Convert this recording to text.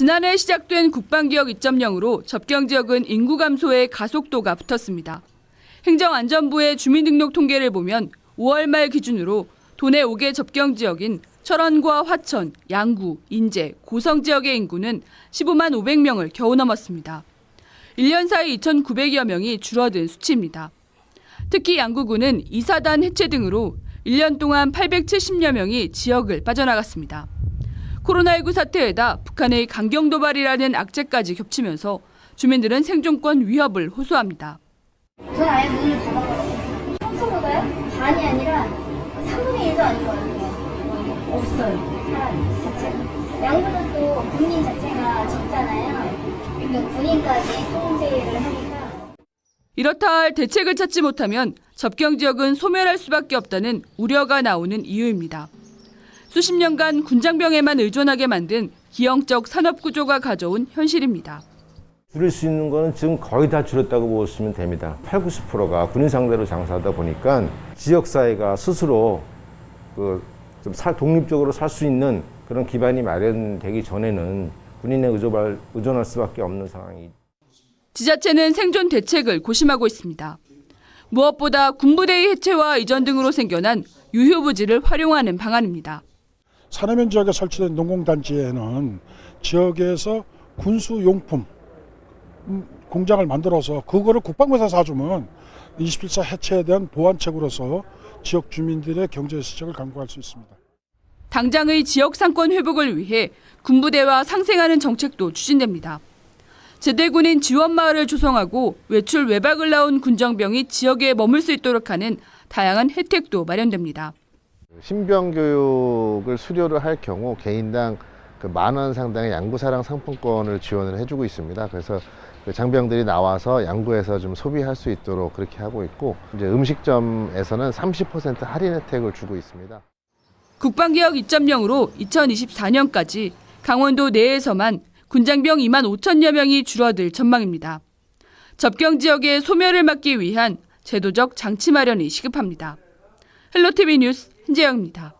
지난해 시작된 국방기역 2.0으로 접경 지역은 인구 감소에 가속도가 붙었습니다. 행정안전부의 주민등록 통계를 보면 5월 말 기준으로 도내 5개 접경 지역인 철원과 화천, 양구, 인제, 고성 지역의 인구는 15만 500명을 겨우 넘었습니다. 1년 사이 2,900여 명이 줄어든 수치입니다. 특히 양구군은 이사단 해체 등으로 1년 동안 870여 명이 지역을 빠져나갔습니다. 코로나19 사태에다 북한의 강경 도발이라는 악재까지 겹치면서 주민들은 생존권 위협을 호소합니다. 전 아예 문을 닫아버렸어요. 평소보다요? 반이 아니라 3분의 1도 아닌 것 같아요. 없어요. 사람 자체가. 양보는 또 군인 자체가 적잖아요. 그러니까 군인까지 통제를 하니까. 이렇다 할 대책을 찾지 못하면 접경 지역은 소멸할 수밖에 없다는 우려가 나오는 이유입니다. 수십 년간 군장병에만 의존하게 만든 기형적 산업 구조가 가져온 현실입니다. 줄일 수 있는 거는 지금 거의 다 줄였다고 보시면 됩니다. 8, 90%가 군인 상대로 장사하다 보니까 지역 사회가 스스로 그좀 독립적으로 살 수 있는 그런 기반이 마련되기 전에는 군인에 의존할, 의존할 수밖에 없는 상황이 지자체는 생존 대책을 고심하고 있습니다. 무엇보다 군부대의 해체와 이전 등으로 생겨난 유휴부지를 활용하는 방안입니다. 산해면 지역에 설치된 농공단지에는 지역에서 군수용품 음, 공장을 만들어서 그거를 국방부에서 사주면 21사 해체에 대한 보완책으로서 지역 주민들의 경제 실적을 강구할 수 있습니다. 당장의 지역 상권 회복을 위해 군부대와 상생하는 정책도 추진됩니다. 제대군인 지원 마을을 조성하고 외출 외박을 나온 군정병이 지역에 머물 수 있도록 하는 다양한 혜택도 마련됩니다. 신병 교육을 수료를 할 경우 개인당 그 만원 상당의 양구사랑 상품권을 지원을 해주고 있습니다. 그래서 그 장병들이 나와서 양구에서 좀 소비할 수 있도록 그렇게 하고 있고 이제 음식점에서는 30% 할인 혜택을 주고 있습니다. 국방개혁 2.0으로 2024년까지 강원도 내에서만 군장병 2만 5천여 명이 줄어들 전망입니다. 접경 지역의 소멸을 막기 위한 제도적 장치 마련이 시급합니다. 헬로티비 뉴스 한재영입니다.